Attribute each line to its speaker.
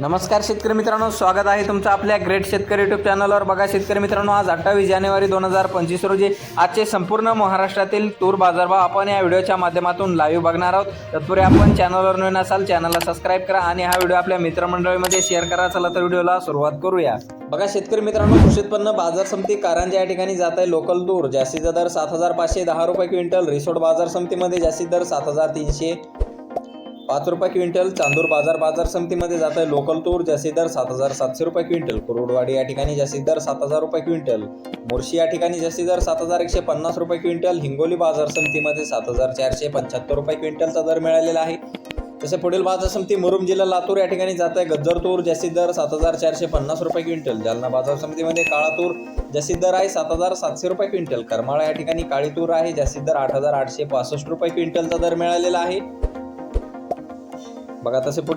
Speaker 1: नमस्कार शेतकरी मित्रांनो स्वागत आहे तुमचं आपल्या ग्रेट शेतकरी युट्यूब चॅनलवर बघा शेतकरी मित्रांनो आज अठ्ठावीस जानेवारी दोन हजार पंचवीस रोजी आजचे संपूर्ण महाराष्ट्रातील तूर बाजारभाव आपण या व्हिडिओच्या माध्यमातून लाईव्ह बघणार आहोत. तत्पूर्वी आपण चॅनलवर नवीन असाल चॅनलला सबस्क्राईब करा आणि हा व्हिडिओ आपल्या मित्रमंडळीमध्ये शेअर करा. चला तर व्हिडिओला सुरुवात करूया. बघा शेतकरी मित्रांनो कृषी उत्पन्न बाजार समिती कारंजा या ठिकाणी जात आहे. लोकल तूर जास्तीचा दर सात हजार पाचशे दहा रुपये क्विंटल. रिसोड बाजार समितीमध्ये जास्तीत दर सात हजार तीनशे पाच रुपये क्विंटल चांदूर बाजार बाजार समितीमध्ये जात आहे लोकल तूर जास्तीत दर सात हजार सातशे रुपये क्विंटल कुरुडवाडी या ठिकाणी जास्तीत दर सात हजार रुपये क्विंटल मोर्शी या ठिकाणी जास्तीत दर सात हजार एकशे पन्नास रुपये क्विंटल हिंगोली बाजार समितीमध्ये सात हजार चारशे पंच्याहत्तर रुपये क्विंटलचा दर मिळालेला आहे. तसे पुढील बाजार समिती मुरुम जिल्हा लातूर या ठिकाणी जात आहे गज्जर तूर जास्तीत दर सात हजार चारशे पन्नास रुपये क्विंटल जालना बाजार समितीमध्ये काळा तूर जास्तीत दर आहे सात हजार सातशे रुपये क्विंटल करमाळा या ठिकाणी काळी तूर आहे जास्तीत दर आठ हजार आठशे पासष्ट रुपये क्विंटलचा दर मिळालेला आहे. बघा तसे पुढे